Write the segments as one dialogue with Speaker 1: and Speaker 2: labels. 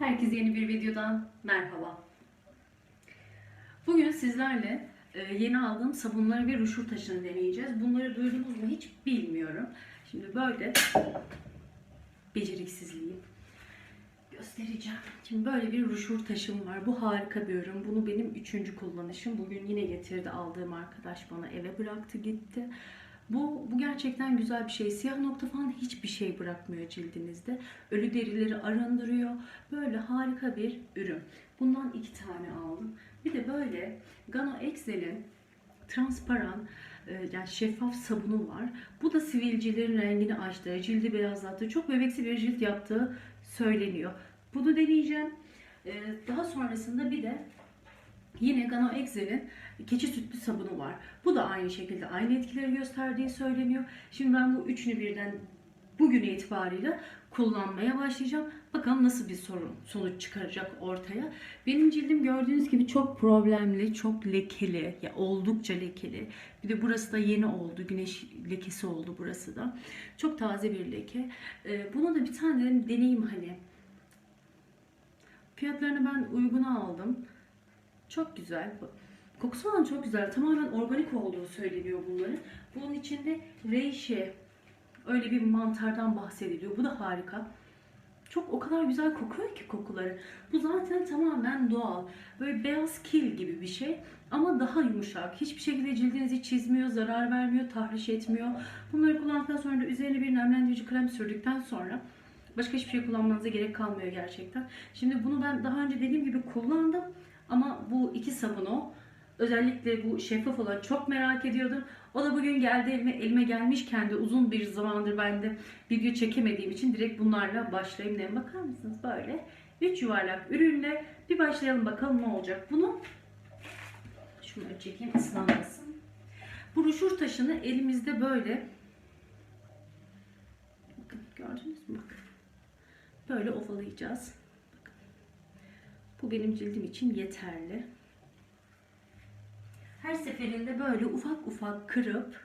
Speaker 1: Herkese yeni bir videodan merhaba. Bugün sizlerle e, yeni aldığım sabunları ve ruşur taşını deneyeceğiz. Bunları duydunuz mu hiç bilmiyorum. Şimdi böyle beceriksizliği göstereceğim. Şimdi böyle bir ruşur taşım var. Bu harika bir ürün. Bunu benim üçüncü kullanışım. Bugün yine getirdi aldığım arkadaş bana eve bıraktı gitti. Bu, bu gerçekten güzel bir şey. Siyah nokta falan hiçbir şey bırakmıyor cildinizde. Ölü derileri arındırıyor. Böyle harika bir ürün. Bundan iki tane aldım. Bir de böyle Gano Excel'in transparan e, yani şeffaf sabunu var. Bu da sivilcelerin rengini açtığı, cildi beyazlattığı, çok bebeksi bir cilt yaptığı söyleniyor. Bunu deneyeceğim. E, Daha sonrasında bir de Yine Gano Excel'in keçi sütlü sabunu var. Bu da aynı şekilde aynı etkileri gösterdiği söyleniyor. Şimdi ben bu üçünü birden bugün itibariyle kullanmaya başlayacağım. Bakalım nasıl bir sorun sonuç çıkaracak ortaya. Benim cildim gördüğünüz gibi çok problemli, çok lekeli, ya oldukça lekeli. Bir de burası da yeni oldu. Güneş lekesi oldu burası da. Çok taze bir leke. Ee, Bunu da bir tane dedim deneyeyim hani. Fiyatlarını ben uyguna aldım. Çok güzel. Kokusu falan çok güzel. Tamamen organik olduğu söyleniyor bunların. Bunun içinde reishi öyle bir mantardan bahsediliyor. Bu da harika. Çok o kadar güzel kokuyor ki kokuları. Bu zaten tamamen doğal. Böyle beyaz kil gibi bir şey ama daha yumuşak. Hiçbir şekilde cildinizi çizmiyor, zarar vermiyor, tahriş etmiyor. Bunları kullandıktan sonra da üzerine bir nemlendirici krem sürdükten sonra başka hiçbir şey kullanmanıza gerek kalmıyor gerçekten. Şimdi bunu ben daha önce dediğim gibi kullandım ama bu iki sabunu özellikle bu şeffaf olan çok merak ediyordum. O da bugün geldi elime, elime gelmişken de uzun bir zamandır ben de video çekemediğim için direkt bunlarla başlayayım dedim. Bakar mısınız böyle? Üç yuvarlak ürünle bir başlayalım bakalım ne olacak. Bunu şunu çekeyim ıslanmasın. Bu ruşur taşını elimizde böyle bakın gördünüz mü? Bakın. Böyle ovalayacağız. Bakın. Bu benim cildim için yeterli. Her seferinde böyle ufak ufak kırıp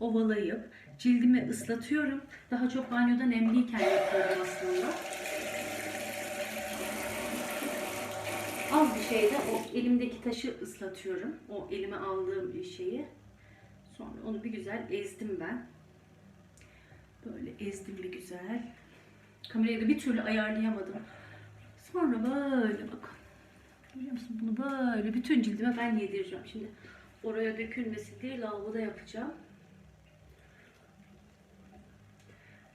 Speaker 1: ovalayıp cildimi ıslatıyorum. Daha çok banyoda nemliyken yapıyorum aslında. Az bir şeyde o elimdeki taşı ıslatıyorum. O elime aldığım bir şeyi. Sonra onu bir güzel ezdim ben. Böyle ezdim bir güzel. Kamerayı da bir türlü ayarlayamadım. Sonra böyle bakın. Görüyor musun? Bunu böyle bütün cildime ben yedireceğim. Şimdi oraya dökülmesin diye lavaboda yapacağım.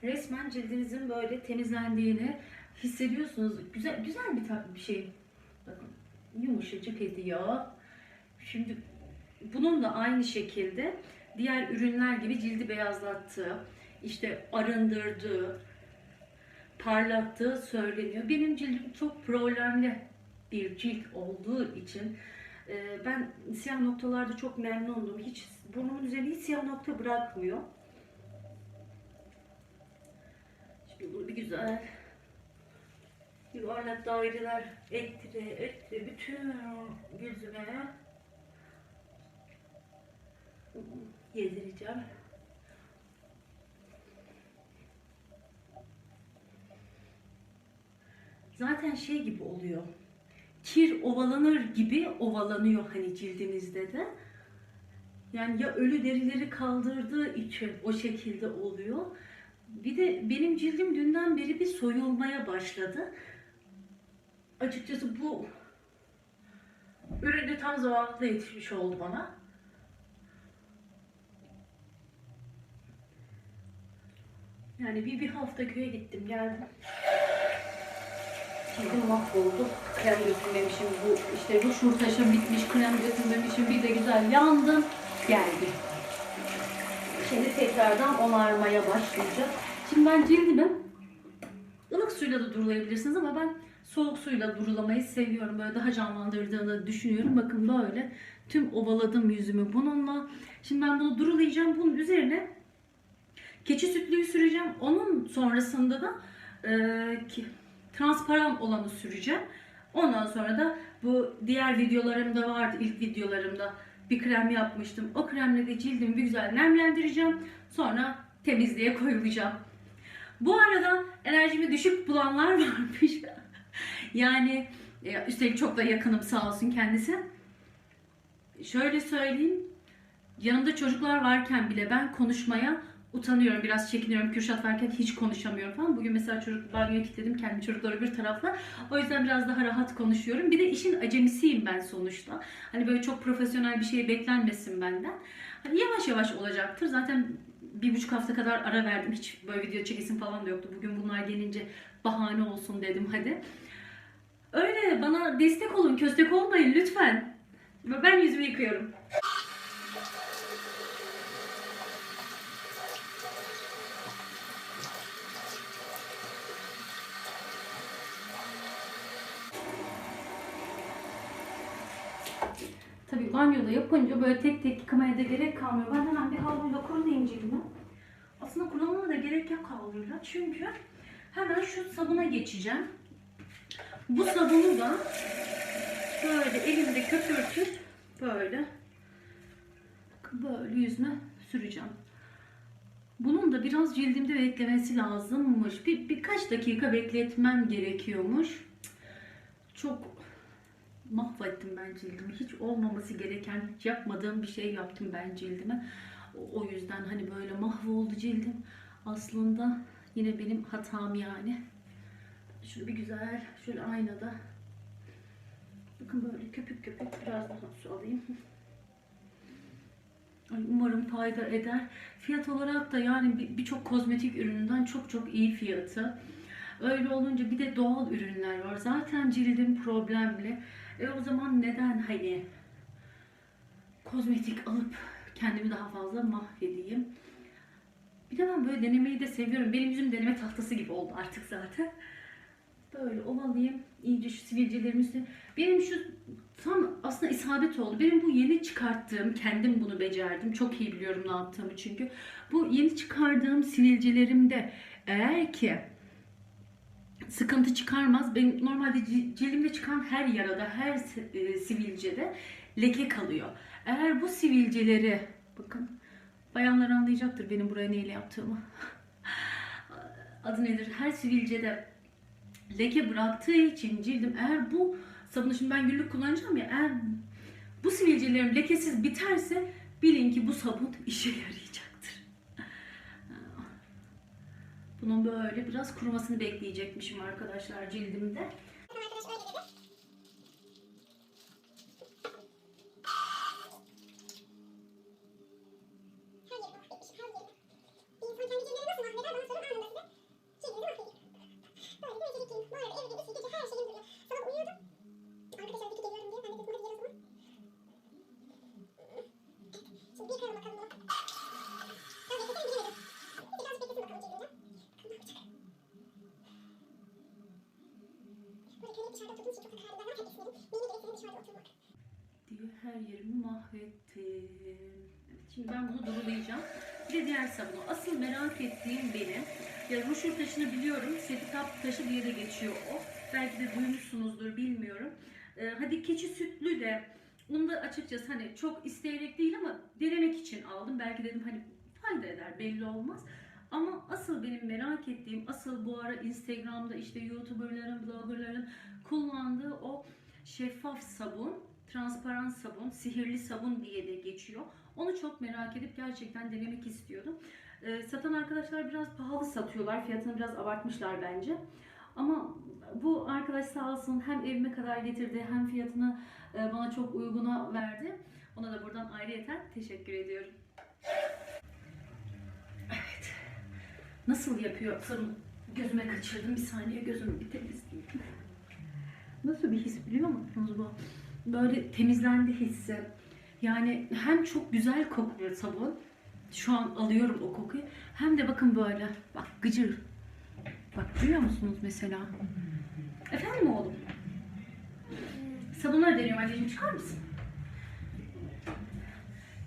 Speaker 1: Resmen cildinizin böyle temizlendiğini hissediyorsunuz. Güzel güzel bir bir şey. Bakın yumuşacık ediyor. Şimdi bunun da aynı şekilde diğer ürünler gibi cildi beyazlattığı, işte arındırdığı, parlattığı söyleniyor. Benim cildim çok problemli bir cilt olduğu için e, ben siyah noktalarda çok memnundum. Hiç burnumun üzerine hiç siyah nokta bırakmıyor. Şimdi bunu bir güzel yuvarlak daireler ettire ettire bütün yüzüme yedireceğim. Zaten şey gibi oluyor kir ovalanır gibi ovalanıyor hani cildinizde de. Yani ya ölü derileri kaldırdığı için o şekilde oluyor. Bir de benim cildim dünden beri bir soyulmaya başladı. Açıkçası bu ürün de tam zamanında yetişmiş oldu bana. Yani bir, bir hafta köye gittim geldim. Cildim mahvoldu. Krem götürmemişim. Bu işte ruj taşım bitmiş. Krem götürmemişim. Bir de güzel yandım. Geldi. Şimdi tekrardan onarmaya başlayacağım. Şimdi ben cildimi ılık suyla da durulayabilirsiniz ama ben soğuk suyla durulamayı seviyorum. Böyle daha canlandırdığını düşünüyorum. Bakın böyle tüm ovaladım yüzümü bununla. Şimdi ben bunu durulayacağım. Bunun üzerine keçi sütlüğü süreceğim. Onun sonrasında da e, ki, transparan olanı süreceğim. Ondan sonra da bu diğer videolarımda vardı ilk videolarımda bir krem yapmıştım. O kremle de cildimi bir güzel nemlendireceğim. Sonra temizliğe koyulacağım. Bu arada enerjimi düşük bulanlar varmış. Yani e, üstelik çok da yakınım sağ olsun kendisi. Şöyle söyleyeyim. Yanımda çocuklar varken bile ben konuşmaya utanıyorum. Biraz çekiniyorum. Kürşat varken hiç konuşamıyorum falan. Bugün mesela çocuk banyoya kilitledim. Kendi çocukları bir tarafla. O yüzden biraz daha rahat konuşuyorum. Bir de işin acemisiyim ben sonuçta. Hani böyle çok profesyonel bir şey beklenmesin benden. Hani yavaş yavaş olacaktır. Zaten bir buçuk hafta kadar ara verdim. Hiç böyle video çekesim falan da yoktu. Bugün bunlar gelince bahane olsun dedim hadi. Öyle bana destek olun, köstek olmayın lütfen. Ben yüzümü yıkıyorum. Tabii banyoda yapınca böyle tek tek yıkamaya da gerek kalmıyor. Ben hemen bir havluyla kurulayım cildimi. Aslında kurulamama da gerek yok havluyla. Çünkü hemen şu sabuna geçeceğim. Bu sabunu da böyle elimde köpürtüp böyle böyle yüzüme süreceğim. Bunun da biraz cildimde beklemesi lazımmış. Bir, birkaç dakika bekletmem gerekiyormuş. Çok mahvettim ben cildimi. Hiç olmaması gereken, hiç yapmadığım bir şey yaptım ben cildime. O, yüzden hani böyle mahvoldu cildim. Aslında yine benim hatam yani. Şunu bir güzel şöyle aynada. Bakın böyle köpük köpük biraz daha su alayım. Ay, umarım fayda eder. Fiyat olarak da yani bir- birçok kozmetik ürününden çok çok iyi fiyatı. Öyle olunca bir de doğal ürünler var. Zaten cildim problemli. E o zaman neden hani kozmetik alıp kendimi daha fazla mahvedeyim? Bir de ben böyle denemeyi de seviyorum. Benim yüzüm deneme tahtası gibi oldu artık zaten. Böyle ovalayayım. iyice şu sivilcelerimin üstüne. Benim şu tam aslında isabet oldu. Benim bu yeni çıkarttığım, kendim bunu becerdim. Çok iyi biliyorum ne yaptığımı çünkü. Bu yeni çıkardığım sivilcelerimde eğer ki sıkıntı çıkarmaz. Benim normalde ci- cildimde çıkan her yarada, her e, sivilcede leke kalıyor. Eğer bu sivilceleri, bakın bayanlar anlayacaktır benim buraya neyle yaptığımı. Adı nedir? Her sivilcede leke bıraktığı için cildim eğer bu sabunu şimdi ben günlük kullanacağım ya eğer bu sivilcelerim lekesiz biterse bilin ki bu sabun işe yarayacaktır. Bunun böyle biraz kurumasını bekleyecekmişim arkadaşlar cildimde.
Speaker 2: Şimdi yıkayalım bakalım bunu. Biraz bekletelim bilemedim. Biraz beklesin bakalım cildimde. Bakalım ne yapacak. Böyle köleyi dışarıda oturduğunuz için çok da kararlı. Ben pek istedim. Benim de istediğim dışarıda oturmak.
Speaker 1: diye her yerimi mahvettim. Evet, şimdi ben bunu durulayacağım. Bir de diğer sabunu. Asıl merak ettiğim benim. Ya ruşur taşını biliyorum. Setitap taşı diye de geçiyor o. Belki de duymuşsunuzdur bilmiyorum. Ee, hadi keçi sütlü de onu da açıkçası hani çok isteyerek değil ama denemek için aldım. Belki dedim hani fayda eder belli olmaz. Ama asıl benim merak ettiğim, asıl bu ara Instagram'da işte YouTuber'ların, blogger'ların kullandığı o şeffaf sabun, transparan sabun, sihirli sabun diye de geçiyor. Onu çok merak edip gerçekten denemek istiyordum. Ee, satan arkadaşlar biraz pahalı satıyorlar. Fiyatını biraz abartmışlar bence. Ama bu arkadaş sağ olsun hem evime kadar getirdi hem fiyatını e, bana çok uyguna verdi. Ona da buradan ayrıyeten teşekkür ediyorum. Evet. Nasıl yapıyor? Sanırım gözüme kaçırdım. Bir saniye gözümü bir temizleyeyim. Nasıl bir his biliyor musunuz bu? Böyle temizlendi hissi. Yani hem çok güzel kokuyor sabun. Şu an alıyorum o kokuyu. Hem de bakın böyle. Bak gıcır. Bak duyuyor musunuz mesela? Efendim oğlum? Sabunları deniyorum anneciğim çıkar mısın?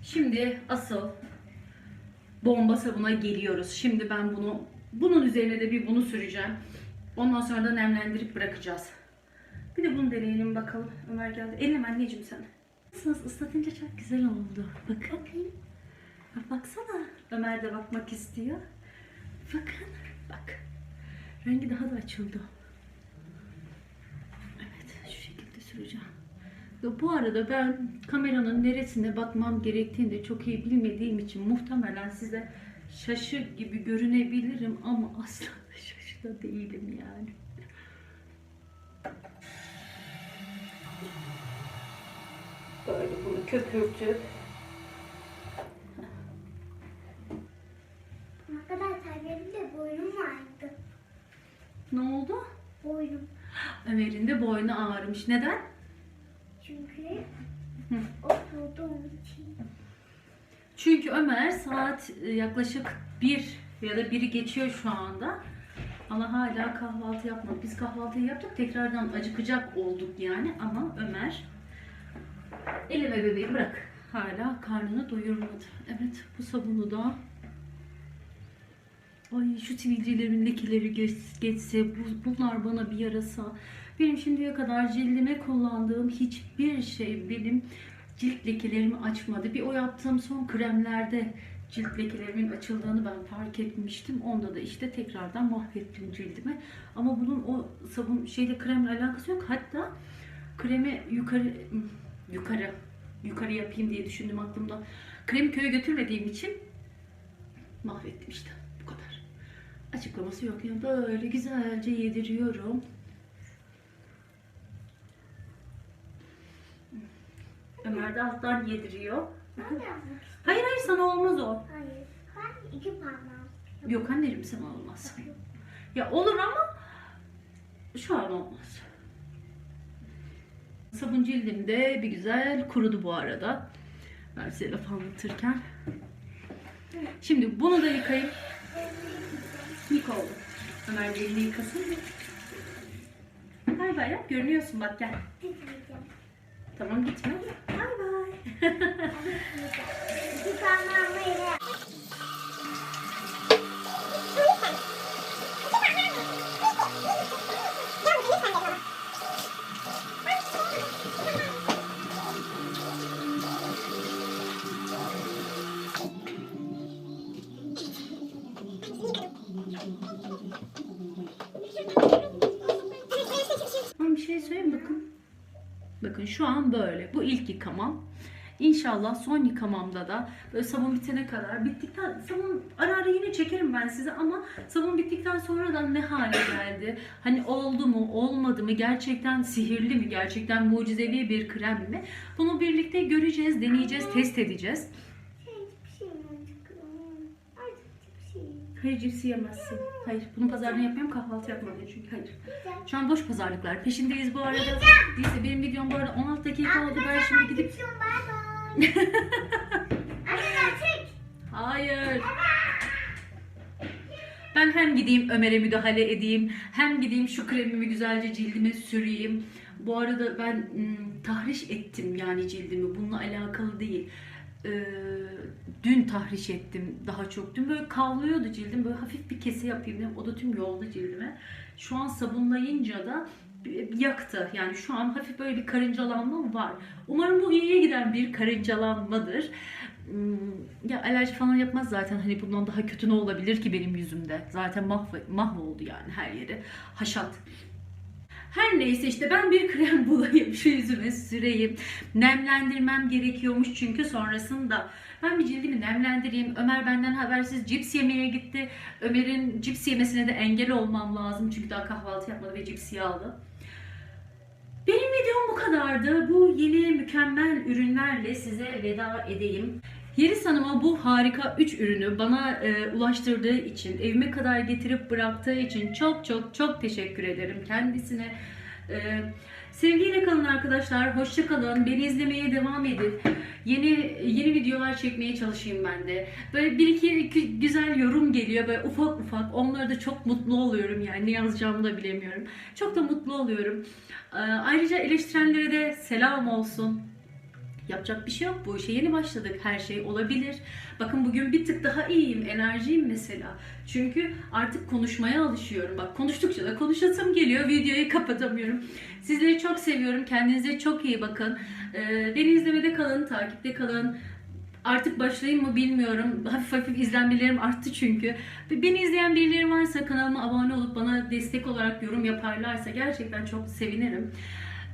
Speaker 1: Şimdi asıl bomba sabuna geliyoruz. Şimdi ben bunu bunun üzerine de bir bunu süreceğim. Ondan sonra da nemlendirip bırakacağız. Bir de bunu deneyelim bakalım. Ömer geldi. Elleme anneciğim sen. Nasılsınız? Islatınca çok güzel oldu. Bakın. Bak, baksana. Ömer de bakmak istiyor. Bakın. Bak. Rengi daha da açıldı. karıştıracağım. Ve Bu arada ben kameranın neresine bakmam gerektiğini de çok iyi bilmediğim için muhtemelen size şaşı gibi görünebilirim ama asla şaşı da değilim yani. Köpürtüp
Speaker 2: Arkadaşlar benim de boynum
Speaker 1: ne oldu?
Speaker 2: Boynum.
Speaker 1: Ömer'in de boynu ağrımış. Neden?
Speaker 2: Çünkü oturduğum için.
Speaker 1: Çünkü Ömer saat e, yaklaşık 1 ya da 1'i geçiyor şu anda. Ama hala kahvaltı yapmadı. Biz kahvaltıyı yaptık. Tekrardan acıkacak olduk yani. Ama Ömer elime bebeği bırak. Hala karnını doyurmadı. Evet bu sabunu da Ay şu sivilcelerin lekeleri geç- geçse, bu- bunlar bana bir yarasa. Benim şimdiye kadar cildime kullandığım hiçbir şey benim cilt lekelerimi açmadı. Bir o yaptığım son kremlerde cilt lekelerimin açıldığını ben fark etmiştim. Onda da işte tekrardan mahvettim cildimi. Ama bunun o sabun şeyle kremle alakası yok. Hatta kremi yukarı yukarı yukarı yapayım diye düşündüm aklımda. Kremi köye götürmediğim için mahvettim işte. Bu kadar. Açıklaması yok. Yani böyle güzelce yediriyorum. Ömer de alttan yediriyor. Hayır hayır sana olmaz o.
Speaker 2: Hayır. Ben iki parmağım.
Speaker 1: Yok anneciğim sana olmaz. Ya olur ama şu an olmaz. Sabun cildimde bir güzel kurudu bu arada. Ben size laf anlatırken. Şimdi bunu da yıkayayım. Yık oldu. Ömer de elini yıkasın. Bay bay yap. Görünüyorsun bak gel. Tamam gitme. Bay bay. Böyle. Bu ilk yıkamam. İnşallah son yıkamamda da böyle sabun bitene kadar bittikten sabun ara ara yine çekerim ben size ama sabun bittikten sonra da ne hale geldi? Hani oldu mu olmadı mı gerçekten sihirli mi gerçekten mucizevi bir krem mi? Bunu birlikte göreceğiz deneyeceğiz test edeceğiz.
Speaker 2: Şey, hiçbir şey mi acıkıyor? Artık hiçbir şey.
Speaker 1: Hayır cipsi yemezsin. Hayır bunun pazarını yapmıyorum kahvaltı yapmadım çünkü hayır. Şu an boş pazarlıklar. Peşindeyiz bu arada. Değilse benim videom bu arada 16 dakika oldu. Ben şimdi gidip... Hayır. Ben hem gideyim Ömer'e müdahale edeyim, hem gideyim şu kremimi güzelce cildime süreyim. Bu arada ben ım, tahriş ettim yani cildimi. Bununla alakalı değil. Ee, dün tahriş ettim daha çok. Dün böyle kavlıyordu cildim. Böyle hafif bir kese yapayım dedim. O da tüm yolda cildime. Şu an sabunlayınca da yaktı. Yani şu an hafif böyle bir karıncalanma var. Umarım bu iyiye giden bir karıncalanmadır. Hmm, Ya alerji falan yapmaz zaten. Hani bundan daha kötü ne olabilir ki benim yüzümde? Zaten mahv- mahvoldu yani her yeri. Haşat. Her neyse işte ben bir krem bulayım şu yüzüme süreyim. Nemlendirmem gerekiyormuş çünkü sonrasında ben bir cildimi nemlendireyim. Ömer benden habersiz cips yemeye gitti. Ömer'in cips yemesine de engel olmam lazım çünkü daha kahvaltı yapmadı ve cipsi aldı. Benim videom bu kadardı. Bu yeni mükemmel ürünlerle size veda edeyim. Yeliz Hanım'a bu harika 3 ürünü bana e, ulaştırdığı için, evime kadar getirip bıraktığı için çok çok çok teşekkür ederim kendisine. E, sevgiyle kalın arkadaşlar, hoşça kalın. Beni izlemeye devam edin. Yeni yeni videolar çekmeye çalışayım ben de. Böyle bir iki, güzel yorum geliyor böyle ufak ufak. Onları da çok mutlu oluyorum yani ne yazacağımı da bilemiyorum. Çok da mutlu oluyorum. E, ayrıca eleştirenlere de selam olsun. Yapacak bir şey yok bu işe. Yeni başladık. Her şey olabilir. Bakın bugün bir tık daha iyiyim. Enerjiyim mesela. Çünkü artık konuşmaya alışıyorum. Bak konuştukça da konuşasım geliyor. Videoyu kapatamıyorum. Sizleri çok seviyorum. Kendinize çok iyi bakın. Ee, beni izlemede kalın. Takipte kalın. Artık başlayayım mı bilmiyorum. Hafif hafif izlenmelerim arttı çünkü. Beni izleyen birileri varsa kanalıma abone olup bana destek olarak yorum yaparlarsa gerçekten çok sevinirim.